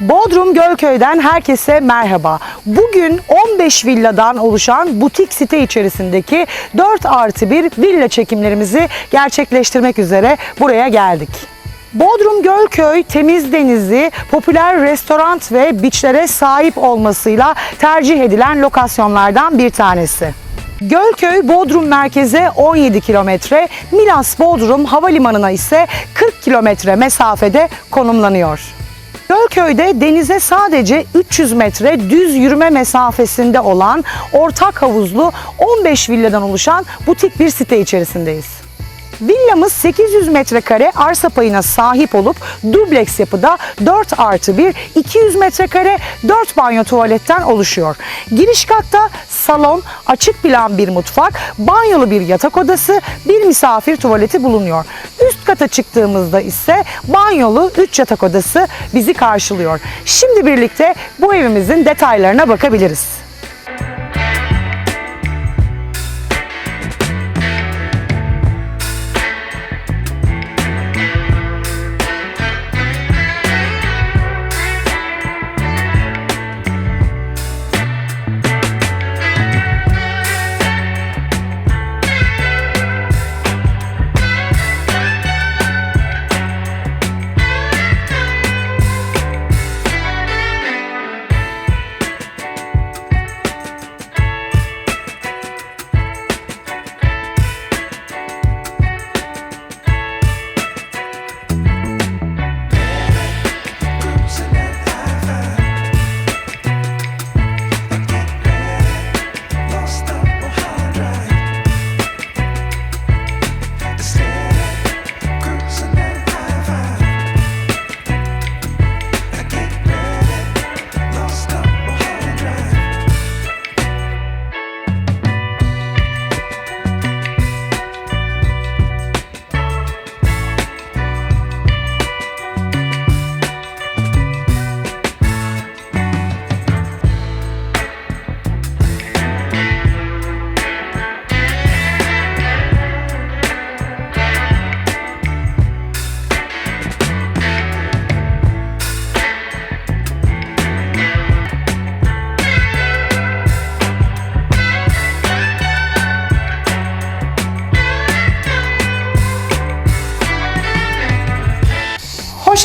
Bodrum Gölköy'den herkese merhaba. Bugün 15 villadan oluşan butik site içerisindeki 4 artı 1 villa çekimlerimizi gerçekleştirmek üzere buraya geldik. Bodrum Gölköy temiz denizi, popüler restoran ve beachlere sahip olmasıyla tercih edilen lokasyonlardan bir tanesi. Gölköy Bodrum merkeze 17 kilometre, Milas Bodrum Havalimanı'na ise 40 kilometre mesafede konumlanıyor. Gölköy'de denize sadece 300 metre düz yürüme mesafesinde olan ortak havuzlu 15 villadan oluşan butik bir site içerisindeyiz. Villamız 800 metrekare arsa payına sahip olup dubleks yapıda 4 artı 1 200 metrekare 4 banyo tuvaletten oluşuyor. Giriş katta salon, açık plan bir mutfak, banyolu bir yatak odası, bir misafir tuvaleti bulunuyor. Üst kata çıktığımızda ise banyolu 3 yatak odası bizi karşılıyor. Şimdi birlikte bu evimizin detaylarına bakabiliriz.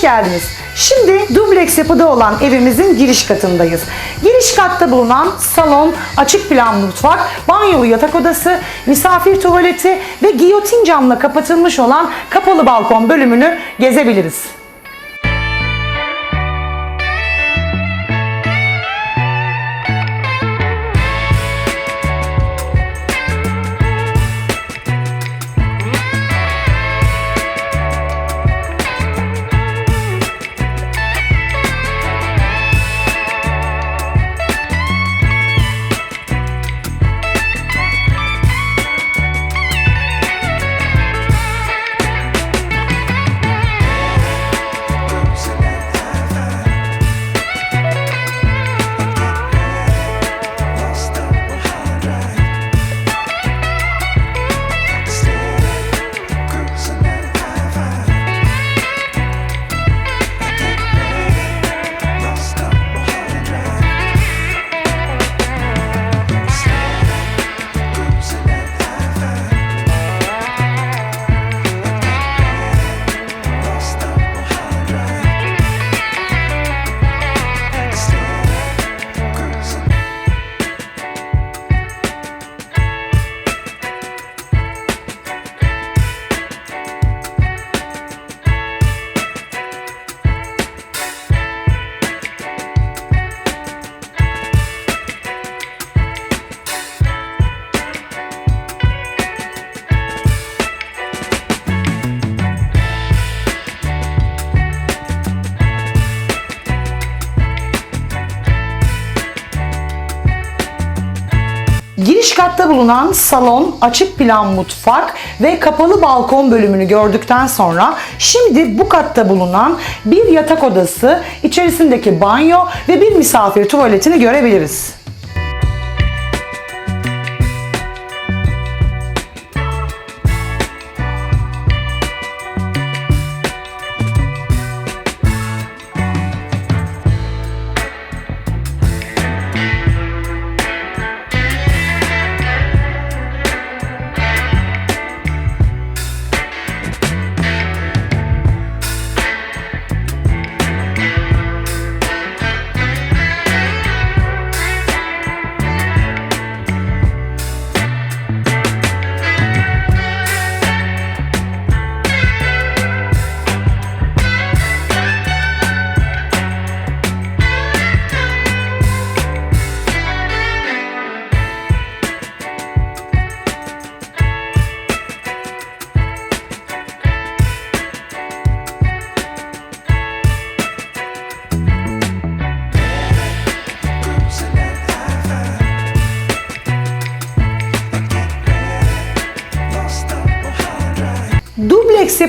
Geldiniz. Şimdi dubleks yapıda olan evimizin giriş katındayız. Giriş katta bulunan salon, açık plan mutfak, banyolu yatak odası, misafir tuvaleti ve giyotin camla kapatılmış olan kapalı balkon bölümünü gezebiliriz. Katta bulunan salon, açık plan mutfak ve kapalı balkon bölümünü gördükten sonra şimdi bu katta bulunan bir yatak odası, içerisindeki banyo ve bir misafir tuvaletini görebiliriz.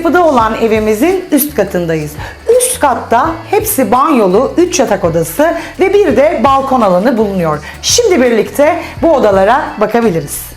Yapıda olan evimizin üst katındayız. Üst katta hepsi banyolu, 3 yatak odası ve bir de balkon alanı bulunuyor. Şimdi birlikte bu odalara bakabiliriz.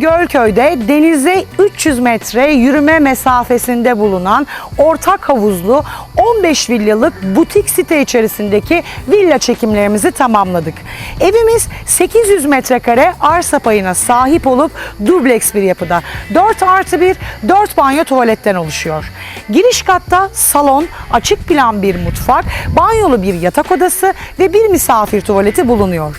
Gölköy'de denize 300 metre yürüme mesafesinde bulunan ortak havuzlu 15 villalık butik site içerisindeki villa çekimlerimizi tamamladık. Evimiz 800 metrekare arsa payına sahip olup dubleks bir yapıda. 4 artı 1, 4 banyo tuvaletten oluşuyor. Giriş katta salon, açık plan bir mutfak, banyolu bir yatak odası ve bir misafir tuvaleti bulunuyor.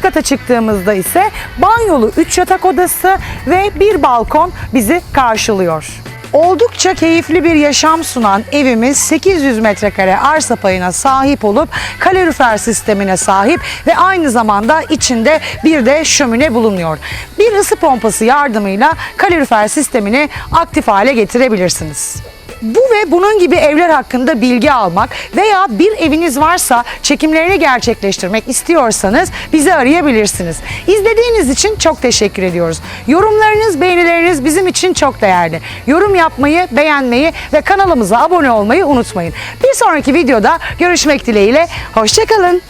Üst kata çıktığımızda ise banyolu 3 yatak odası ve bir balkon bizi karşılıyor. Oldukça keyifli bir yaşam sunan evimiz 800 metrekare arsa payına sahip olup kalorifer sistemine sahip ve aynı zamanda içinde bir de şömine bulunuyor. Bir ısı pompası yardımıyla kalorifer sistemini aktif hale getirebilirsiniz. Bu ve bunun gibi evler hakkında bilgi almak veya bir eviniz varsa çekimlerini gerçekleştirmek istiyorsanız bizi arayabilirsiniz. İzlediğiniz için çok teşekkür ediyoruz. Yorumlarınız, beğenileriniz bizim için çok değerli. Yorum yapmayı, beğenmeyi ve kanalımıza abone olmayı unutmayın. Bir sonraki videoda görüşmek dileğiyle. Hoşçakalın.